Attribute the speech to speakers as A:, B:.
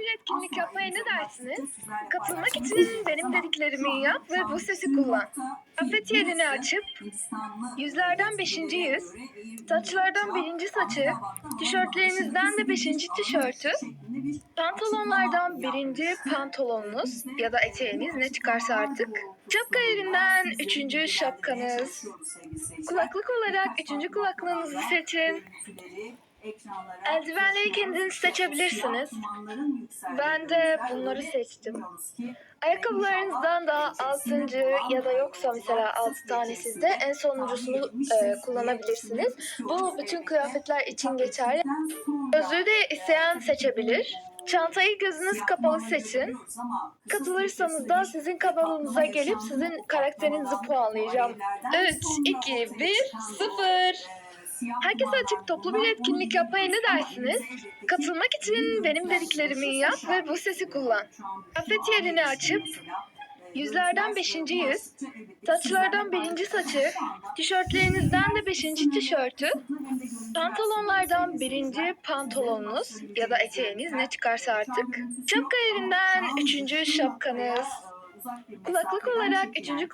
A: bir etkinlik yapmaya ne dersiniz? Katılmak için benim dediklerimi yap ve bu sesi kullan. Afet yerini açıp yüzlerden beşinci yüz, saçlardan birinci saçı, tişörtlerinizden de beşinci tişörtü, pantolonlardan birinci pantolonunuz ya da eteğiniz ne çıkarsa artık, şapka yerinden üçüncü şapkanız, kulaklık olarak üçüncü kulaklığınızı seçin, Eldivenleri kendiniz seçebilirsiniz. Ben de bunları seçtim. Ayakkabılarınızdan da altıncı ya da yoksa mesela altı tane sizde en sonuncusunu e, kullanabilirsiniz. Bu bütün kıyafetler için geçerli. Gözlüğü de isteyen seçebilir. Çantayı gözünüz kapalı seçin. Katılırsanız da sizin kanalınıza gelip sizin karakterinizi puanlayacağım. 3, 2, 1, 0. Herkese açık toplu bir etkinlik yapmaya ne dersiniz? Katılmak için benim dediklerimi yap ve bu sesi kullan. Afet yerini açıp yüzlerden beşinci yüz, saçlardan birinci saçı, tişörtlerinizden de beşinci tişörtü, pantolonlardan birinci pantolonunuz ya da eteğiniz ne çıkarsa artık, şapka yerinden üçüncü şapkanız, kulaklık olarak üçüncü kulak